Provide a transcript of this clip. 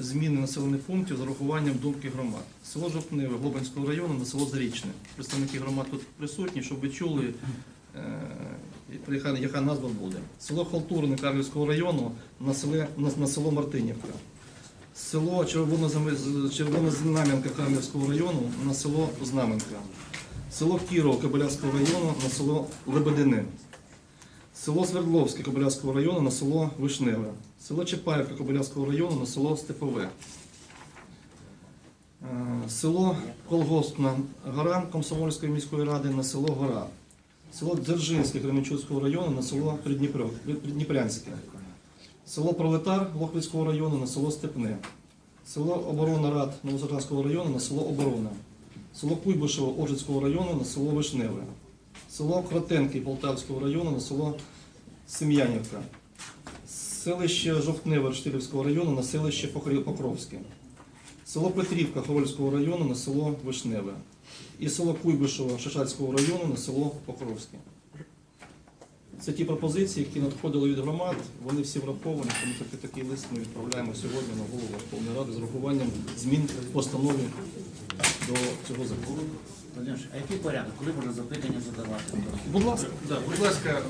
Зміни населених пунктів з урахуванням думки громад. Село Жовтневе Глобинського району на село Зарічне. Представники громад тут присутні, щоб ви чули, е, яка, назва буде. Село Халтурне Карлівського району на, селе, на, село Мартинівка. Село Червонознам'янка Карлівського району на село Знаменка. Село Кіров Кобиляцького району на село Лебедини. Село Свердловське Кобиляцького району на село Вишневе. Село Чапаївка Кобиляцького району на село Степове. Е, Село Колгоспна гора Комсомольської міської ради на село Гора. Село Дзержинське Кременчуцького району на село Придніпрянське. Село Пролетар Лохвицького району на село Степне. Село Оборона Рад Новозерканського району на село Оборона. Село Куйбишево Ожицького району на село Вишневе. Село Кротенки Полтавського району на село Сем'янівка. Селище Жовтневе Штилівського району на селище Покровське. Село Петрівка Хорольського району на село Вишневе. І село Куйбишево Шишацького району на село Покровське. Це ті пропозиції, які надходили від громад, вони всі враховані, тому такий, такий лист ми відправляємо сьогодні на голову Верховної Ради з врахуванням змін в постанові до цього закону. А який порядок? Коли можна запитання задавати? Будь ласка, да, будь ласка,